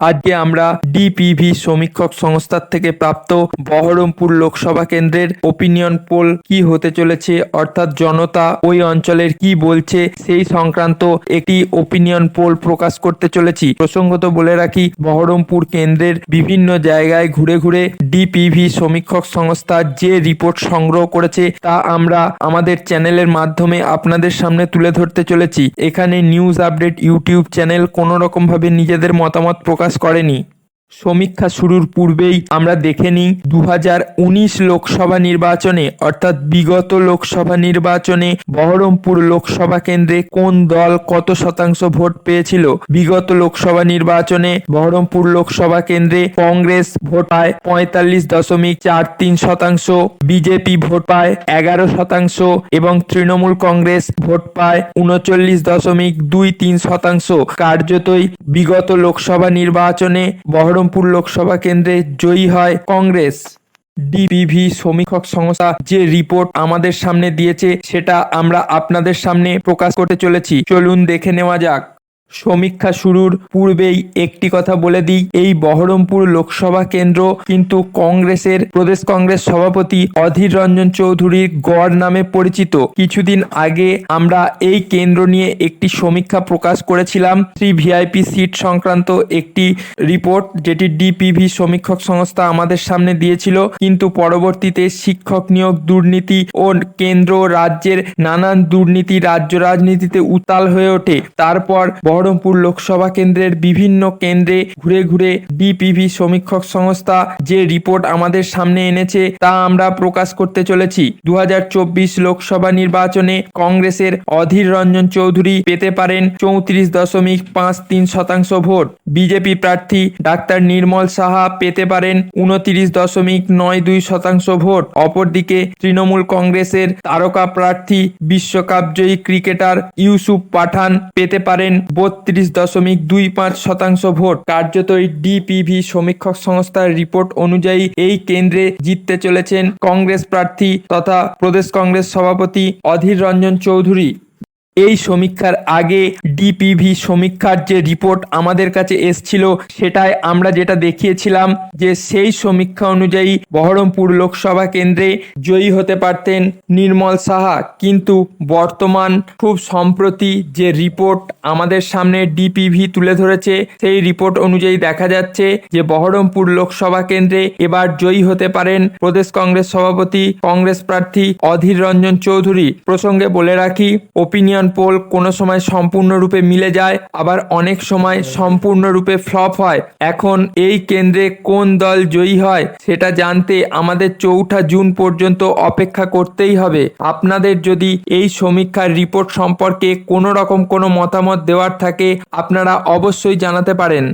আজকে আমরা ডিপিভি সমীক্ষক সংস্থার থেকে প্রাপ্ত বহরমপুর লোকসভা কেন্দ্রের ওপিনিয়ন পোল কি হতে চলেছে, অর্থাৎ জনতা ওই অঞ্চলের কি বলছে, সেই সংক্রান্ত একটি ওপিনিয়ন পোল প্রকাশ করতে চলেছি। প্রসঙ্গত বলে রাখি, বহরমপুর কেন্দ্রের বিভিন্ন জায়গায় ঘুরে ঘুরে ডিপিভি সমীক্ষক সংস্থা যে রিপোর্ট সংগ্রহ করেছে, তা আমরা আমাদের চ্যানেলের মাধ্যমে আপনাদের সামনে তুলে ধরতে চলেছি। এখানে নিউজ আপডেট ইউটিউব চ্যানেল কোনো রকম ভাবে নিজেদের মতামত প্রকাশ করেনি। সমীক্ষা শুরুর পূর্বেই আমরা দেখে নিই দু হাজার উনিশ লোকসভা নির্বাচনে, অর্থাৎ বিগত লোকসভা নির্বাচনে বহরমপুর লোকসভা কেন্দ্রে কোন দল কত শতাংশ ভোট পেয়েছিল? বিগত লোকসভা নির্বাচনে বহরমপুর লোকসভা কেন্দ্রে কংগ্রেস ভোট পায় পঁয়তাল্লিশ দশমিক চার তিন শতাংশ, বিজেপি ভোট পায় এগারো শতাংশ এবং তৃণমূল কংগ্রেস ভোট পায় উনচল্লিশ দশমিক দুই তিন শতাংশ। কার্যতই বিগত লোকসভা নির্বাচনে বহরমপুর লোকসভা কেন্দ্রে জয়ী হয় কংগ্রেস। ডিপিভি সমীক্ষক সংস্থা যে রিপোর্ট আমাদের সামনে দিয়েছে, সেটা আমরা আপনাদের সামনে প্রকাশ করতে চলেছি। চলুন দেখে নেওয়া যাক। সমীক্ষা শুরুর পূর্বেই একটি কথা বলে দিই। এই বহরমপুর লোকসভা কেন্দ্র কিন্তু কংগ্রেসের প্রদেশ কংগ্রেস সভাপতি অধীর রঞ্জন চৌধুরীর গড় নামে পরিচিত। কিছুদিন আগে আমরা এই কেন্দ্র নিয়ে একটি সমীক্ষা প্রকাশ করেছিলাম। থ্রি ভিআইপি সিট সংক্রান্ত একটি রিপোর্ট যেটি ডিপিভি সমীক্ষক সংস্থা আমাদের সামনে দিয়েছিল। কিন্তু পরবর্তীতে শিক্ষক নিয়োগ দুর্নীতি ও কেন্দ্র রাজ্যের নানান দুর্নীতি রাজ্য রাজনীতিতে উতাল হয়ে ওঠে। তারপর বহরমপুর লোকসভা কেন্দ্রের বিভিন্ন কেন্দ্রে ঘুরে ঘুরে ডিপিভি সমীক্ষক সংস্থা যে রিপোর্ট আমাদের সামনে এনেছে তা আমরা প্রকাশ করতে চলেছি। দু হাজার চব্বিশ লোকসভা নির্বাচনে কংগ্রেসের অধীর রঞ্জন চৌধুরী পেতে পারেন চৌত্রিশ দশমিক পাঁচ তিন শতাংশ ভোট। বিজেপি প্রার্থী ডাক্তার নির্মল সাহা পেতে পারেন উনতিরিশ দশমিক নয় দুই শতাংশ ভোট। অপরদিকে তৃণমূল কংগ্রেসের তারকা প্রার্থী বিশ্বকাপজয়ী ক্রিকেটার ইউসুফ পাঠান পেতে পারেন বত্রিশ দশমিক দুই পাঁচ শতাংশ ভোট। কার্যত ডিপিভি সমীক্ষক সংস্থার রিপোর্ট অনুযায়ী এই কেন্দ্রে জিততে চলেছেন কংগ্রেস প্রার্থী তথা প্রদেশ কংগ্রেস সভাপতি অধীর রঞ্জন চৌধুরী। এই সমীক্ষার আগে ডিপিভি সমীক্ষার যে রিপোর্ট আমাদের কাছে এসছিল সেটাই আমরা যেটা দেখিয়েছিলাম যে সেই সমীক্ষা অনুযায়ী বহরমপুর লোকসভা কেন্দ্রে জয়ী হতে পারতেন নির্মল সাহা। কিন্তু বর্তমান খুব সম্প্রতি যে রিপোর্ট আমাদের সামনে ডিপিভি তুলে ধরেছে, সেই রিপোর্ট অনুযায়ী দেখা যাচ্ছে যে বহরমপুর লোকসভা কেন্দ্রে এবার জয়ী হতে পারেন প্রদেশ কংগ্রেস সভাপতি, কংগ্রেস প্রার্থী অধীর রঞ্জন চৌধুরী। প্রসঙ্গে বলে রাখি ওপিনিয়ন পোল কোনো সময় সম্পূর্ণরূপে মিলে যায়, আবার অনেক সময় সম্পূর্ণরূপে ফ্লপ হয়। এখন এই কেন্দ্রে কোন দল জয়ী হয়, সেটা জানতে আমাদের চৌঠা জুন পর্যন্ত অপেক্ষা করতেই হবে। আপনাদের যদি এই সমীক্ষার রিপোর্ট সম্পর্কে কোনো রকম কোনো মতামত দেওয়ার থাকে, আপনারা অবশ্যই জানাতে পারেন।